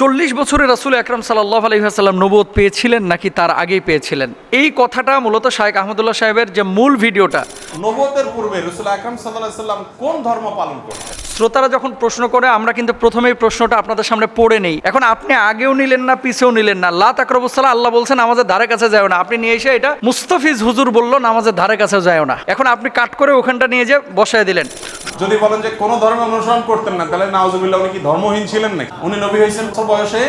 চল্লিশ বছরে রাসুল আকরাম সাল্লাহ আলহিহাসাল্লাম নবোধ পেয়েছিলেন নাকি তার আগেই পেয়েছিলেন? এই কথাটা মূলত শাহেক আহমদুল্লাহ সাহেবের যে মূল ভিডিওটা। নবতের পূর্বে রসুল আকরাম সাল্লাহ সাল্লাম কোন ধর্ম পালন করতেন? শ্রোতারা যখন প্রশ্ন করে আমরা কিন্তু প্রথমেই প্রশ্নটা আপনাদের সামনে পড়ে নেই। এখন আপনি আগেও নিলেন না পিছেও নিলেন না। লা তাকরবুসাল্লাহ আল্লাহ বলছেন আমাদের ধারে কাছে যায় না। আপনি নিয়ে এসে এটা মুস্তাফিজ হুজুর বলল নামাজের ধারে কাছে যায় না। এখন আপনি কাট করে ওখানটা নিয়ে যে বসায় দিলেন। যদি বলেন যে কোনো ধর্ম অনুসরণ করতেন না, তাহলে নাওজুবিল্লাহ উনি কি ধর্মহীন ছিলেন নাকি? উনি নবী হয়েছেন বয়সে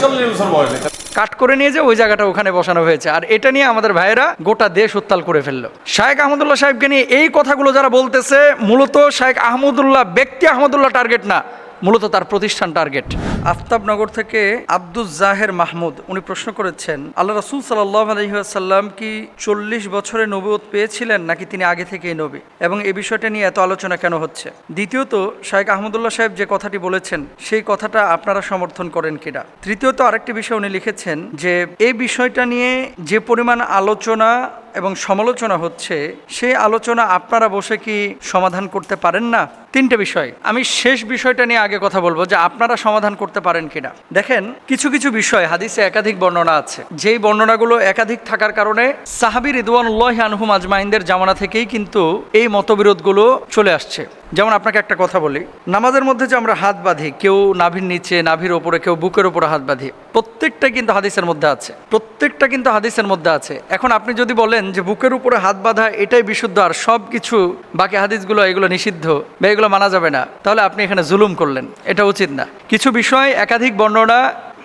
চল্লিশ বছর বয়সে। কাট করে নিয়ে যে ওই জায়গাটা ওখানে বসানো হয়েছে, আর এটা নিয়ে আমাদের ভাইয়েরা গোটা দেশ উত্তাল করে ফেলল। শায়েক আহমদুল্লাহ সাহেবকে নিয়ে এই কথাগুলো যারা বলতেছে, মূলত শায়েক আহমদুল্লাহ ব্যক্তি আহমদুল্লাহ টার্গেট না। মূলত তার প্রতিষ্ঠান টার্গেট। আফতাবনগর থেকে আব্দুল জাহের মাহমুদ, উনি প্রশ্ন করেছেন, আল্লাহ রসুল সাল্লাহ আলহিহাসাল্লাম কি চল্লিশ বছরে নবুয়ত পেয়েছিলেন নাকি তিনি আগে থেকেই নবী? এবং এ বিষয়টা নিয়ে এত আলোচনা কেন হচ্ছে? দ্বিতীয়ত শাহেক আহমদুল্লাহ সাহেব যে কথাটি বলেছেন, সেই কথাটা আপনারা সমর্থন করেন কিনা? তৃতীয়ত, আরেকটি বিষয় উনি লিখেছেন যে, এই বিষয়টা নিয়ে যে পরিমাণ আলোচনা এবং সমালোচনা হচ্ছে, সে আলোচনা আপনারা বসে কি সমাধান করতে পারেন না? তিনটে বিষয়। আমি শেষ বিষয়টা নিয়ে আগে কথা বলব যে আপনারা সমাধান করতে পারেন কিনা। দেখেন, কিছু কিছু বিষয়, হাদিসে একাধিক বর্ণনা আছে। যেই বর্ণনাগুলো একাধিক থাকার কারণে সাহাবি রিদওয়ানুল্লাহ আনহুম আজমাইনদের জামানা থেকেই কিন্তু এই মতবিরোধগুলো চলে আসছে। যেমন আপনাকে একটা কথা বলি, নামাজের মধ্যে যে আমরা হাত বাঁধি, কেউ নাভির নিচে, নাভির ওপরে, কেউ বুকের ওপরে হাত বাঁধি, প্রত্যেকটা কিন্তু হাদিসের মধ্যে আছে, প্রত্যেকটা কিন্তু হাদিসের মধ্যে আছে। এখন আপনি যদি বলেন যে বুকের উপরে হাত বাঁধা এটাই বিশুদ্ধ আর সব কিছু বাকি হাদিসগুলো, এগুলো নিষিদ্ধ বা এগুলো মানা যাবে না, তাহলে আপনি এখানে জুলুম করলেন, এটা উচিত না। কিছু বিষয়, একাধিক বর্ণনা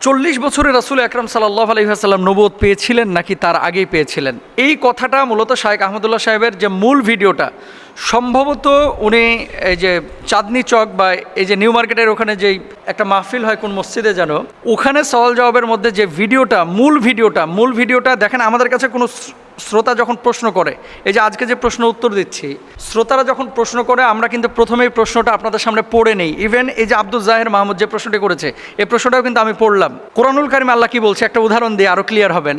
চল্লিশ বছরে রাসুল আকরাম সাল্লাহ আলহিহাসাল্লাম নবোধ পেয়েছিলেন নাকি তার আগেই পেয়েছিলেন? এই কথাটা মূলত শায়েক আহমদুল্লাহ সাহেবের যে মূল ভিডিওটা সম্ভবত উনি এই যে চাঁদনি চক বা এই যে নিউ মার্কেটের ওখানে যেই একটা মাহফিল হয় কোন মসজিদে যেন, ওখানে সওয়াল জবাবের মধ্যে যে ভিডিওটা, মূল ভিডিওটা মূল ভিডিওটা দেখেন আমাদের কাছে কোনো শ্রোতা যখন প্রশ্ন করে, এই যে আজকে যে প্রশ্ন উত্তর দিচ্ছি, শ্রোতারা যখন প্রশ্ন করে, আমরা কিন্তু প্রথমেই প্রশ্নটা আপনাদের সামনে পড়ে নেই। ইভেন এই যে আব্দুল জাহের মাহমুদ যে প্রশ্নটি করেছে এই প্রশ্নটাও কিন্তু আমি পড়লাম। কোরআনুল কারিম আল্লাহ কি বলছে? একটা উদাহরণ দিয়ে আরও ক্লিয়ার হবেন।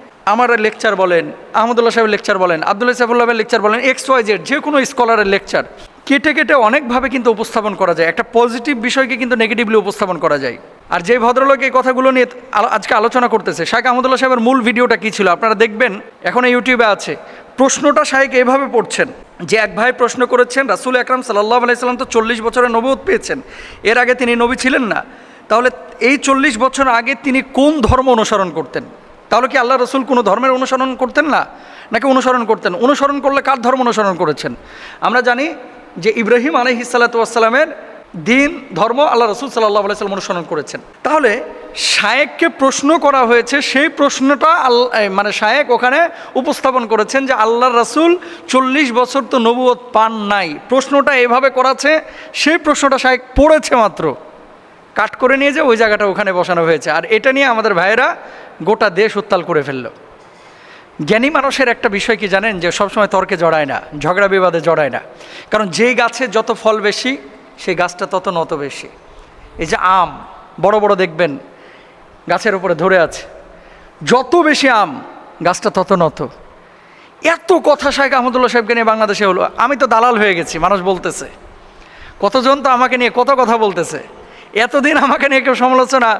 আমার লেকচার বলেন, আহমদুল্লাহ সাহেবের লেকচার বলেন, আবদুল্লাহ সাহেবুল্লাহের লেকচার বলেন এক্স ওয়াই জেড যে কোনো স্কলারের লেকচার কেটে কেটে অনেকভাবে কিন্তু উপস্থাপন করা যায়। একটা পজিটিভ বিষয়কে কিন্তু নেগেটিভলি উপস্থাপন করা যায়। আর যে ভদ্রলোক এই কথাগুলো নিয়ে আজকে আলোচনা করতেছে শাহেক আহমদুল্লাহ সাহেবের মূল ভিডিওটা কী ছিল? আপনারা দেখবেন, এখন ইউটিউবে আছে। প্রশ্নটা শাহেক এভাবে পড়ছেন, যে এক ভাই প্রশ্ন করেছেন, রাসুল আকরাম সাল্লাহ আলাইসাল্লাম তো চল্লিশ বছরের নবুত পেয়েছেন, এর আগে তিনি নবী ছিলেন না। তাহলে এই চল্লিশ বছর আগে তিনি কোন ধর্ম অনুসরণ করতেন? তাহলে কি আল্লাহ রসুল কোনো ধর্মের অনুসরণ করতেন না? নাকি অনুসরণ করতেন? অনুসরণ করলে কার ধর্ম অনুসরণ করেছেন? আমরা জানি যে ইব্রাহিম আলহি সাল্লাতামের দিন, ধর্ম আল্লাহ রসুল সাল্লাহ আলাইসাল্লাম অনুসরণ করেছেন। তাহলে শায়েককে প্রশ্ন করা হয়েছে, সেই প্রশ্নটা আল্লাহ মানে শায়েক ওখানে উপস্থাপন করেছেন যে আল্লাহ রসুল চল্লিশ বছর তো নবুয়ত পান নাই। প্রশ্নটা এভাবে করাছে, সেই প্রশ্নটা শায়েক পড়েছে মাত্র। কাট করে নিয়ে যে ওই জায়গাটা ওখানে বসানো হয়েছে। আর এটা নিয়ে আমাদের ভাইয়েরা গোটা দেশ উত্তাল করে ফেলল। জ্ঞানী মানুষের একটা বিষয় কি জানেন? যে সবসময় তর্কে জড়ায় না, ঝগড়া বিবাদে জড়ায় না। কারণ যেই গাছে যত ফল বেশি, সেই গাছটা তত নত বেশি। এই যে আম, বড় বড় দেখবেন, গাছের উপরে ধরে আছে। যত বেশি আম, গাছটা তত নত। এত কথা শাহেখ আহমদুল্লাহ সাহেবকে নিয়ে বাংলাদেশে হলো। আমি তো দালাল হয়ে গেছি, মানুষ বলতেছে। কতজন তো আমাকে নিয়ে কত কথা বলতেছে। এতদিন আমাকে নিয়ে কেউ সমালোচনা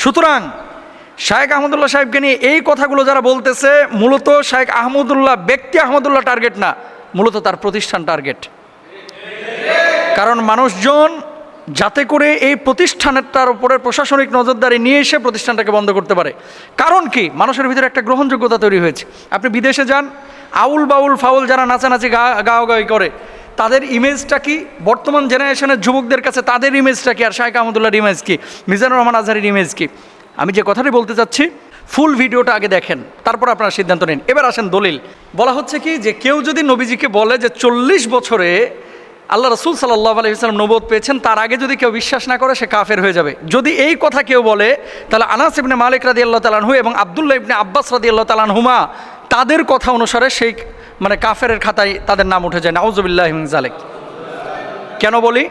সুতরাং শায়েক আহমদুল্লাহ সাহেবকে নিয়ে এই কথাগুলো যারা বলতেছে, মূলত শায়েক আহমদুল্লাহ ব্যক্তি আহমদুল্লাহ টার্গেট না, মূলত তার প্রতিষ্ঠান টার্গেট কারণ মানুষজন যাতে করে এই প্রতিষ্ঠানটার উপরে প্রশাসনিক নজরদারি নিয়ে এসে প্রতিষ্ঠানটাকে বন্ধ করতে পারে। কারণ কি? মানুষের ভিতরে একটা গ্রহণযোগ্যতা তৈরি হয়েছে। আপনি বিদেশে যান, আউল বাউল ফাউল যারা নাচানাচি গা গাওয়াগাওয়ি করে তাদের ইমেজটা কি? বর্তমান জেনারেশনের যুবকদের কাছে তাদের ইমেজটা কি? আর শাহেক আহমদুল্লাহর ইমেজ কি? মিজানুর রহমান আজহারের ইমেজ কি? আমি যে কথাটি বলতে চাচ্ছি, ফুল ভিডিওটা আগে দেখেন, তারপর আপনারা সিদ্ধান্ত নিন। এবার আসেন দলিল। বলা হচ্ছে কি যে কেউ যদি নবীজিকে বলে যে চল্লিশ বছরে আল্লাহ রসুল সাল্লাহ আলহিহাস্লাম নবোধ পেয়েছেন, তার আগে যদি কেউ বিশ্বাস না করে, সে কাফের হয়ে যাবে। যদি এই কথা কেউ বলে, তাহলে আনাস ইবনে মালিক রাদি আল্লাহ তালানহু এবং আবদুল্লাহ ইবনে আব্বাস রাদি আল্লাহ তালানহুমা তাদের কথা অনুসারে সেই মানে কাফের খাতায় তাদের নাম উঠে যায়, নাউজুবিল্লাহ জালেক কেন বলি?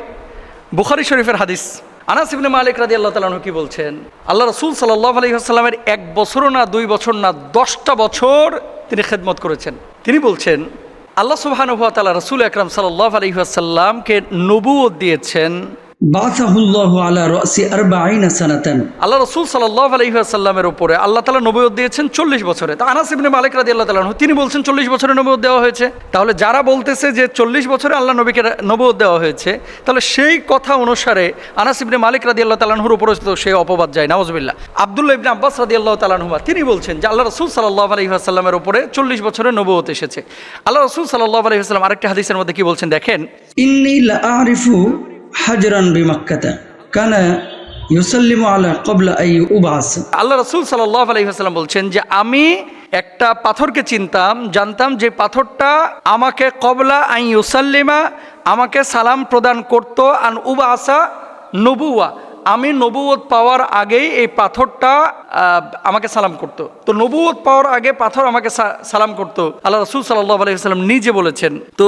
বুখারি শরীফের হাদিস। আনাস ইবনে মালিক রাদি আল্লাহ তালাহু কি বলছেন? আল্লাহ রসুল সাল্লাহ আলহিহাস্লামের এক বছরও না, দুই বছর না, দশটা বছর তিনি খেদমত করেছেন। তিনি বলছেন, আল্লাহ সুবাহানুয়া তালা রসুল আকরাম সাল্লাহ আলহিহাসাল্লামকে নবুয়ত দিয়েছেন আল্লাহ রসুল সাল্লাহ উপরে আল্লাহ তালা নবৈত দিয়েছেন চল্লিশ বছরে। তা মালিক রাজি আল্লাহ তালু তিনি বলছেন চল্লিশ বছরে নবৈত দেওয়া হয়েছে। তাহলে যারা বলতেছে যে চল্লিশ বছরে আল্লাহ নবীকে নবৈত দেওয়া হয়েছে তাহলে সেই কথা অনুসারে আনাস ইবনে মালিক রাজি আল্লাহ তালাহুর উপরে তো সেই অপবাদ যায় নওয়াজবিল্লা আবদুল্লাহ ইবনে আব্বাস রাজি আল্লাহ তালাহুমা তিনি বলছেন যে আল্লাহ রসুল সাল্লাহ আলহিহাসাল্লামের উপরে চল্লিশ বছরের নবৈত এসেছে। আল্লাহ রসুল সাল্লাহ আলহিহাসাল্লাম আরেকটি হাদিসের মধ্যে কি বলছেন দেখেন? হাজরান বিমাক্কাতে কানা ইউসাল্লিমু আলা কবলা আই উবাস আল্লাহ রসুল সাল্লাহ আলহিহাস্লাম বলছেন যে, আমি একটা পাথরকে চিনতাম, জানতাম যে পাথরটা আমাকে কবলা আই ইউসাল্লিমা, আমাকে সালাম প্রদান করত, আন উবা আসা নবুয়া আমি নবুয়ত পাওয়ার আগেই এই পাথরটা আমাকে সালাম করত। তো নবুয়ত পাওয়ার আগে পাথর আমাকে সালাম করত। আল্লাহ রসুল সাল্লাহ আলহিহাস্লাম নিজে বলেছেন, তো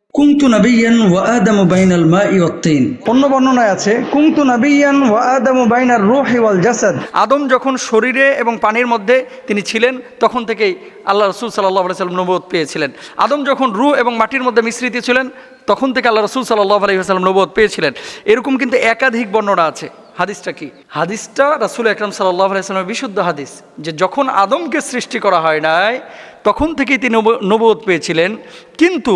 কুংতু নবিয়ান ওয়া আদামু বাইনাল মাই ওয়াত্তিন অন্য বর্ণনায় আছে কুংতু নবিয়ান ওয়া আদামু বাইনার রূহি ওয়াল জাসাদ। আদম যখন শরীরে এবং পানির মধ্যে তিনি ছিলেন তখন থেকেই আল্লাহ রাসূল সাল্লাল্লাহু আলাইহি সাল্লাম নবুয়ত পেয়েছিলেন। আদম যখন রু এবং মাটির মধ্যে মিশ্রিত ছিলেন তখন থেকে আল্লাহ রাসূল সাল্লাল্লাহু আলাইহি সাল্লাম নবুয়ত পেয়েছিলেন। এরকম কিন্তু একাধিক বর্ণনা আছে। হাদিসটা কি? হাদিসটা রাসুল একরাম সাল্লাহ আলাইসালামের বিশুদ্ধ হাদিস যে যখন আদমকে সৃষ্টি করা হয় নাই তখন থেকেই তিনি নবত পেয়েছিলেন। কিন্তু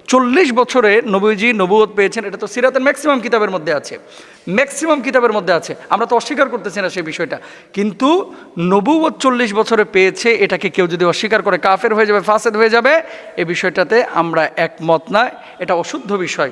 চল্লিশ বছরে নবীজি নবুয়ত পেয়েছেন। এটা তো সিরাতের ম্যাক্সিমাম কিতাবের মধ্যে আছে। ম্যাক্সিমাম কিতাবের মধ্যে আছে। আমরা তো অস্বীকার করতেছি না সেই বিষয়টা। কিন্তু নবুয়ত চল্লিশ বছরে পেয়েছে, এটাকে কেউ যদি অস্বীকার করে কাফের হয়ে যাবে, ফাসেদ হয়ে যাবে, এ বিষয়টাতে আমরা একমত না। এটা অশুদ্ধ বিষয়।